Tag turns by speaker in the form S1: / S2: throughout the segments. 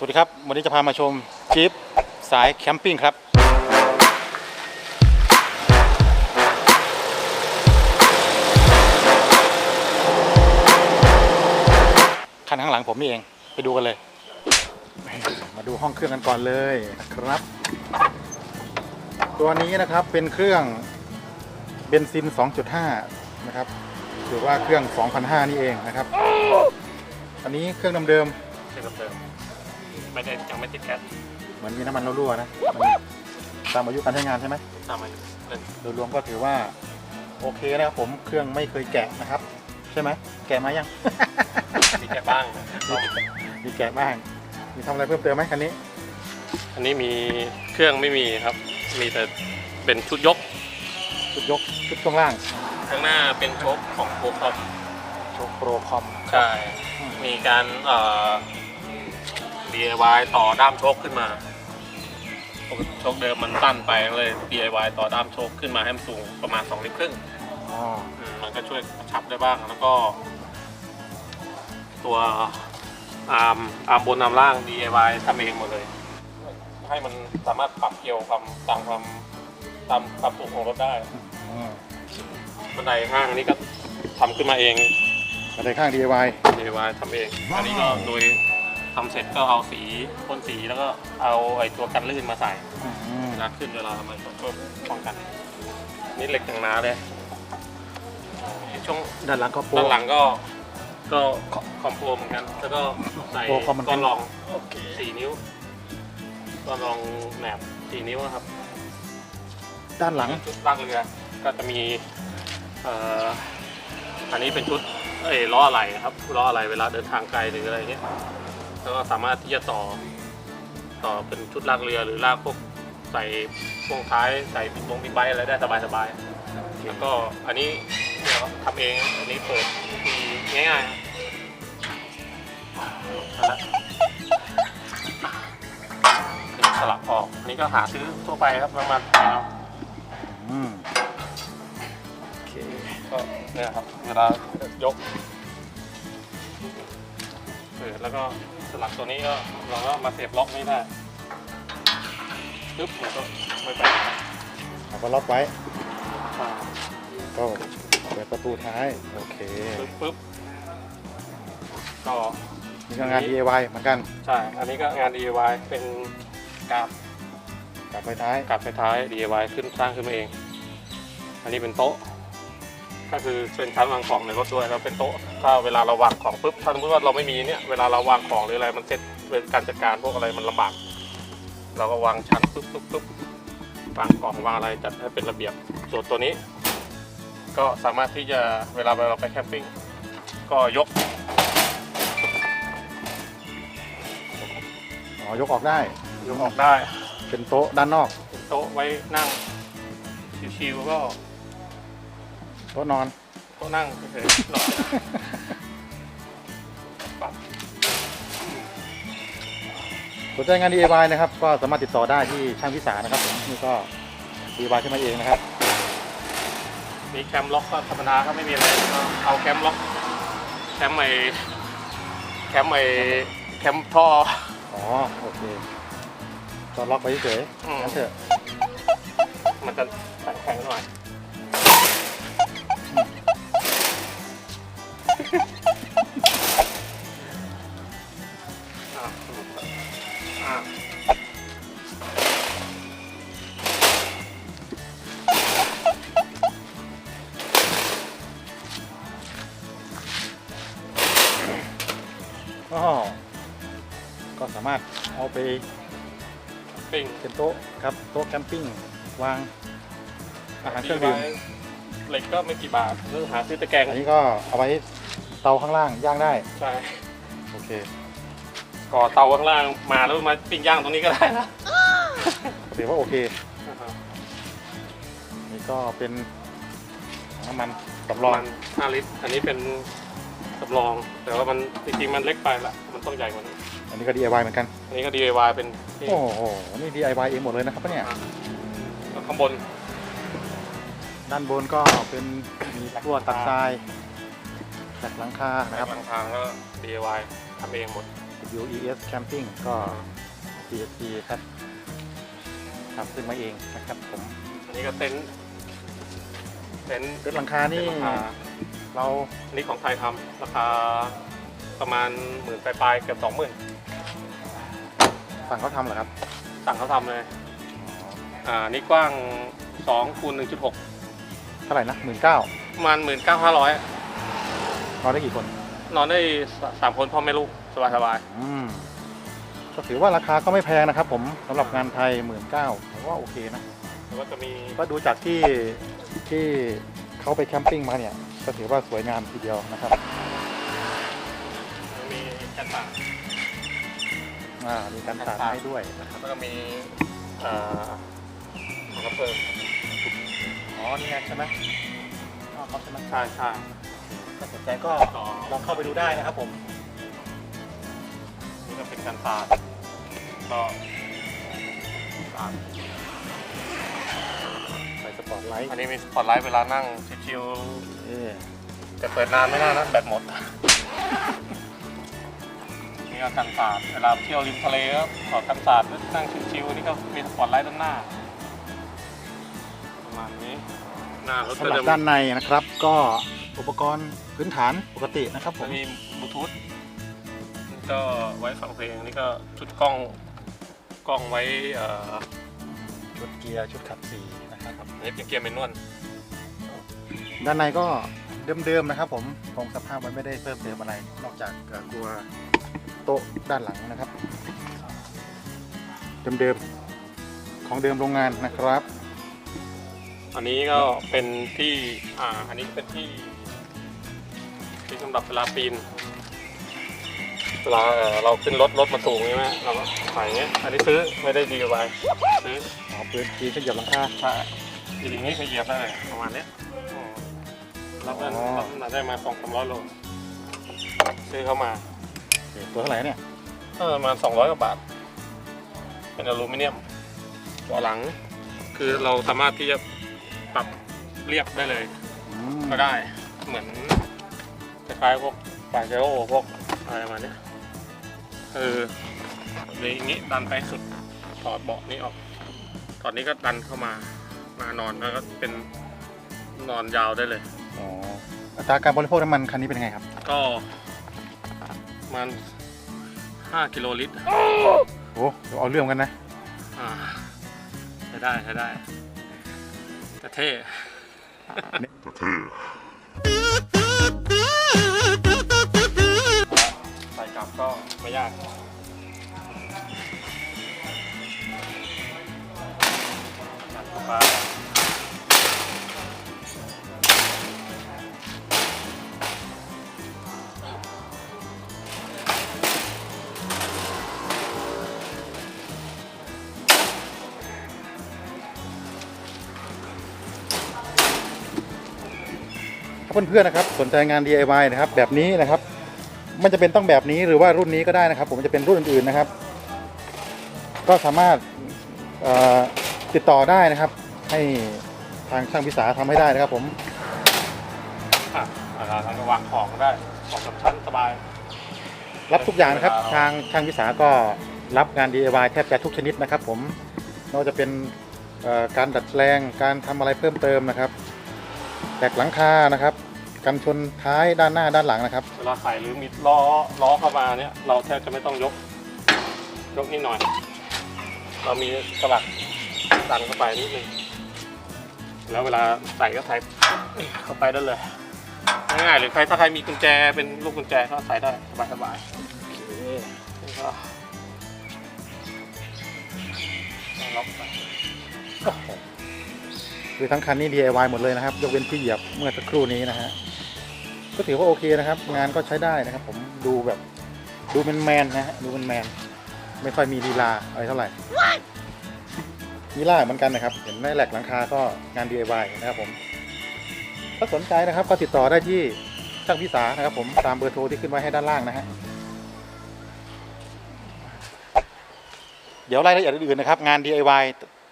S1: สวัสดีครับ วันนี้จะพามาชมจี๊ปสายแคมปิ้งครับ คันข้างหลังผมนี่เองไปดูกันเลย มาดูห้องเครื่องกันก่อนเลยนะครับ ตัวนี้นะครับเป็นเครื่องเบนซิน 2.5 นะครับหรือว่าเครื่อง 2,500 นี่เองนะครับ อันนี้เครื่องเดิม
S2: ใช่ครับเดิม ไม่ได้ยังไม่ติดแก๊ส
S1: ๆเหมือนมีน้ำมันรั่วๆนะมันตามอายุการใช้งานใช่ไหม
S2: ตามมาเล่น
S1: โดยรวมก็ถือว่าโอเคนะครับผมเครื่องไม่เคยแกะนะครับ ใช่ไหมแกะมายัง
S2: มีแก๊สบ้าง
S1: มีแกะบ้าง มีทำอะไรเพิ่มเติมไหมคันนี้
S2: อันนี้มีเครื่องไม่มีครับ มีแต่เป็นชุดยก
S1: ชุดยกชุดช่วงล่าง
S2: ข้างหน้าเป็นโชคของโปรคอม
S1: โชว์โปรคอม
S2: ใช่ มีการเอ่อ DIY ต่อด้ามโชคขึ้นมาโชคเดิมมันสั้นไปก็เลย DIY ต่อด้ามโชคขึ้นมาให้มันสูงประมาณ2ลิตรครึ่ง
S1: อ๋อ
S2: อืมมันก็ช่วยกระชับได้บ้างแล้วก็ ตัวอาร์มอาร์มบนอาร์มล่าง DIY ทำเองหมดเลย ให้มันสามารถปรับเกี่ยวความตามความตามความสูงของรถได้
S1: อืม
S2: บันไดข้างอันนี้ก็ทำขึ้นมาเอง
S1: บันไดข้าง DIY
S2: DIY ทำเอง อันนี้ก็โดย ทำเสร็จก็เอาสีพ่นสีแล้วก็เอาไอ้ตัวกันลื่นมาใส่
S1: อืม
S2: เวลาขึ้นเวลามันก็เพิ่มป้องกัน นี่เหล็กอย่างหนาเลยช่วง
S1: ด้านหลังก็โปร
S2: ด้านหลังก็ก็คอมโพเหมือนกัน แล้วก็ใส่
S1: โอ้คอมมันเป็น
S2: ก้อนรองสี่นิ้วก้อนรองแหนบสี่นิ้วนะครับ
S1: ด้านหลัง
S2: ชุดลากเรือก็จะมีเอ่ออันนี้เป็นชุดเอ้ยล้ออะไหล่ครับล้ออะไหล่เวลาเดินทางไกลหรืออะไรเงี้ย แล้วก็สามารถที่จะต่อต่อเป็นชุดลากเรือหรือลากพวกใส่พวงท้ายใส่บิ๊กบงบิ๊กไบค์อะไรได้สบายๆแล้วก็อันนี้เดี๋ยวทำเองอันนี้เปิดทีง่ายๆนะนี่สลักออกอันนี้ก็หาซื้อทั่วไปครับประมาณเอา
S1: อืมโอเค
S2: ก็เนี่ยครับเวลายกเปิดแล้วก็ สลักตัวนี้ก็เราก็มาเสียบล็อกนี้ได้ปึ๊บแล้วก็ไม่ไป
S1: เอาก็ล็อกไว้
S2: อ่า
S1: ก็เปิดประตูท้าย โอเค
S2: ปึ๊บปึ๊บก็
S1: นี่ก็งาน DIY เหมือนกัน
S2: ใช่ อันนี้ก็งาน DIY เป็นกราบ
S1: กับไฟท้าย
S2: กราบไฟท้าย DIY ขึ้นสร้างขึ้นมาเอง อันนี้เป็นโต๊ะ ก็คือเป็นชั้นวางของในรถด้วยแล้วเป็นโต๊ะถ้าเวลาเราวางของปุ๊บถ้าสมมติว่าเราไม่มีเนี่ยเวลาเราวางของหรืออะไรมันเซ็ตเป็นการจัดการพวกอะไรมันลำบากเราก็วางชั้นปุ๊บปุ๊บปุ๊บวางกล่องวางอะไรจัดให้เป็นระเบียบส่วนตัวนี้ ก็สามารถที่จะเวลาเราไปแคมปิ้งก็ยก
S1: อ๋อยกออกได้
S2: ยกออกได้
S1: เป็นโต๊ะด้านนอก
S2: เป็นโต๊ะไว้นั่งชิวๆก็
S1: โต๊ะนอน
S2: โต๊ะนั่งเฉยๆหน่อยปรับ
S1: สนใจงาน DIY นะครับ ก็สามารถติดต่อได้ที่ช่างพิสารนะครับผมนี่ก็ DIY ขึ้นมาเองนะครับ
S2: มีแคมล็อกก็ธรรมดาก็ไม่มีอะไรก็เอาแคมล็อก แคมไอแคมไอแคมท่อ
S1: อ๋อ โอเคก็ล็อกไว้เฉย
S2: อืม
S1: ๆนั่นเถอะ
S2: มันจะแข็งๆหน่อย อะ
S1: ก็ก็สามารถเอาไป
S2: ปิ้ง
S1: เป็นโต๊ะครับโต๊ะแคมปิ้งวางอาหารเครื่องดื่ม
S2: เหล็กก็ไม่กี่บาทเรื่องหาซื้อตะแกรง
S1: อันนี้ก็เอาไว้เตาข้างล่างย่างได้
S2: ใช่
S1: โอเค
S2: ก่อเตาข้างล่างมาแล้วมาปิ้งย่างตรงนี้ก็ได้นะ
S1: ถือว่าโอเคนี่ก็เป็นถังน้ำมันสำร
S2: ร
S1: อ
S2: องง5ลิตร อันนี้เป็นสำรอง แต่ว่ามันจริงๆมันเล็กไปละมันต้องใหญ่กว่านี้
S1: อันนี้ก็ DIY เหมือนกัน
S2: อันนี้ก็ DIY เป็นที่
S1: โอ้โห นี่ DIY เองหมดเลยนะครับเนี่ย
S2: แล้วข้างบน
S1: ด้านบนก็เป็นมีตัวตัดทรายจากหลังคา
S2: นะ
S1: นะ
S2: ค
S1: ค
S2: รั
S1: รั
S2: บบทางทางก็ DIY ทำเองหมด
S1: WES Camping ก็ CSC ครับทำขึ้นมาเองนะครับ ผม
S2: อันนี้ก็เต็นท์เต็นท์
S1: เต็นท์หลังคานี่
S2: เต็ท์หลังคา
S1: เรา
S2: อันนี้ของไทยทำราคาประมาณหมื่นปลายๆเกือบสองหมื่น
S1: ฝั่งเขาทำเหรอครับ
S2: สั่งเขาทำเลยอ่านี่กว้าง2คูณ1.6
S1: เท่าไหร่นะหมื่นเก้า
S2: ประมาณ19,500
S1: นอนได้กี่คน
S2: นอนได้สามคนพ่อแม่ลูกสบาย
S1: อืมก็ถือว่าราคาก็ไม่แพงนะครับ ผมสำหรับงานไทยหมื่นเก้าผมว่าโอเคนะ
S2: ๆแล้วก็จะมี
S1: ก็ดูจากที่ที่เขาไปแคมปิ้งมาเนี่ย ก็ถือว่าสวยงามทีเดียวนะครับ
S2: มีกันต่าง
S1: อ่ามีการตัดให้ด้วยนะครับ
S2: แล้วก็มีอ่าของกระเพลิง
S1: อ๋อนี่ไงใช่ไหมอ๋อเขาใช่ไหม
S2: ใช่ใช่
S1: ถ้าสนใจก็
S2: ต่อ
S1: ลองเข้าไปดูได้นะครับผม
S2: นี่ก็เป็นกันสาดก็สาด
S1: ใส่สปอร์ตไลท์
S2: อันนี้มีสปอตไลท์เวลานั่งชิว
S1: เอ๊ะ
S2: ๆแต่เปิดนานไม่ได้นะแบตหมด นี่ก็กันสาดเวลาเที่ยวริมทะเลก็ถอดกันสาดแล้วนั่งชิวๆนี่ก็มีสปอตไลท์ด้านหน้าประมาณนี้หน้ารถ
S1: สำ
S2: ก็
S1: หรับ
S2: จะ
S1: ด้านในนะครับก็อุปกรณ์ พื้นฐานปกตินะครับผ
S2: จะ
S1: ม
S2: มีบลูทูธนี่ก็ไว้ฟังเพลงนี่ก็ชุดกล้องกล้องไว้เอ่อ
S1: ชุดเกียร์ชุดขับสีนะครับ
S2: อันนี้เป็นเกียร์เมนวล
S1: ด้านในก็เดิมๆนะครับ ผมคงสภาพมันไม่ได้เพิ่มเติมอะไร นอกจากเอ่อตัวโต๊ะด้านหลังนะครับ เดิมๆของเดิมโรงงานนะครับ
S2: อันนี้ก็เป็นที่อ่าอันนี้เป็นที่ที่สำหรับเวลาปีนเวลาเอ่อเราขึ้นรถรถมาสูงใช่ไหมเราก็ใส่อย่างเงี้ยอันนี้ซื้อไม่ได้ดีไว้ซื้อ
S1: อ๋อปืนจีนก็เหยียบหลังคา
S2: ใช่อย่างนี้ก็เหยียบได้เลยประมาณเนี้ยอืมรับได้
S1: อ๋อ
S2: รับน้ำหนักได้มาสองสามร้อยโลซื้อเข้ามา
S1: โอเคตัวเท่าไหร่เนี่ย
S2: ก็ประมาณ200กว่าบาท เป็นอลูมิเนียมเบาะหลัง คือเราสามารถที่จะปรับเรียบได้เลย
S1: อืม
S2: ก็ได้เหมือน คล้ายๆพวกปาเจโร่พวกอะไรประมาณเนี้ยคือในอย่างนี้ดันไปสุดถอดเบาะนี้ออกถอดนี้ก็ดันเข้ามามานอนแล้วก็เป็นนอนยาวได้เลย
S1: อ๋ออัตราการบริโภคน้ำมันคันนี้เป็นยังไงครับ
S2: ก็ประมัน5กิโลลิตร
S1: โอ้เดี๋ยวเอาเรื่องกันนะ
S2: อ่าใช้ได้ใช้ได้แต่เท่ใส่กลับ ก็ไม่ยากตัดเข้าไป
S1: ถ้าเพื่อนๆนะครับสนใจงาน DIY นะครับแบบนี้นะครับ มันจะเป็นต้องแบบนี้หรือว่ารุ่นนี้ก็ได้นะครับ ผมจะเป็นรุ่นอื่นๆนะครับ ก็สามารถเอ่อติดต่อได้นะครับ ให้ทางช่างพิสาทำให้ได้นะครับ ผม
S2: อะเวลาทำวางของก็ได้ของสำชั้นสบาย
S1: รับทุกอย่างนะครับ ทางช่างพิสาก็รับงาน DIY แทบจะทุกชนิดนะครับ ผมไม่ว่าจะเป็นเอ่อการดัดแปลงการทำอะไรเพิ่มเติมนะครับแตกหลังคานะครับ กันชนท้ายด้านหน้าด้านหลังนะครับ
S2: เวลาใส่หรือมีล้อล้อเข้ามาเนี่ย เราแทบจะไม่ต้องยก ยกนิดหน่อย เรามีสลักดันเข้าไปนิดนึงแล้วเวลาใส่ก็ใส่เข้าไปได้เลยง่ายๆหรือใครถ้าใครมีกุญแจเป็นลูกกุญแจก็ใส่ได้สบายๆนี่ก็ล็อกไป
S1: คือทั้งคันนี้ DIY หมดเลยนะครับ ยกเว้นที่เหยียบเมื่อสักครู่นี้นะฮะ ก็ถือว่าโอเคนะครับ งานก็ใช้ได้นะครับ ผมดูแบบดูเป็นแมนๆนะฮะดูเป็นแมนๆไม่ค่อยมีลีลาอะไรเท่าไหร่มีล่าเหมือนกันนะครับ เห็นในแหลกหลังคาก็งาน DIY นะครับผม ถ้าสนใจนะครับก็ติดต่อได้ที่ช่างพิสานะครับ ผมตามเบอร์โทรที่ขึ้นไว้ให้ด้านล่างนะฮะเดี๋ยวรายละเอียดอื่นๆนะครับ งาน DIY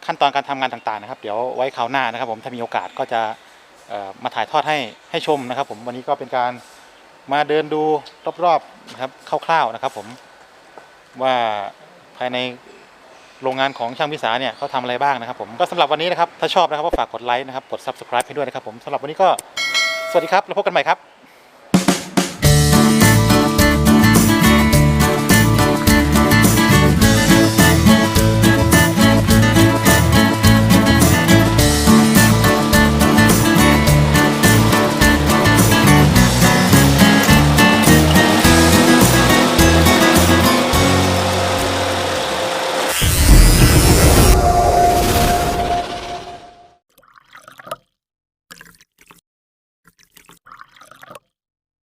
S1: ขั้นตอนการทำงานต่างๆนะครับ เดี๋ยวไว้คราวหน้านะครับ ผมถ้ามีโอกาสก็จะเอ่อ มาถ่ายทอดให้ให้ชมนะครับผมวันนี้ก็เป็นการมาเดินดูรอบๆนะครับคร่าวๆนะครับผมว่าภายในโรงงานของช่างพิสาเนี่ยเขาทำอะไรบ้างนะครับผมก็สำหรับวันนี้นะครับถ้าชอบนะครับก็ฝากกดไลค์นะครับกด subscribe ให้ด้วยนะครับผมสำหรับวันนี้ก็สวัสดีครับ แล้วพบกันใหม่ครับ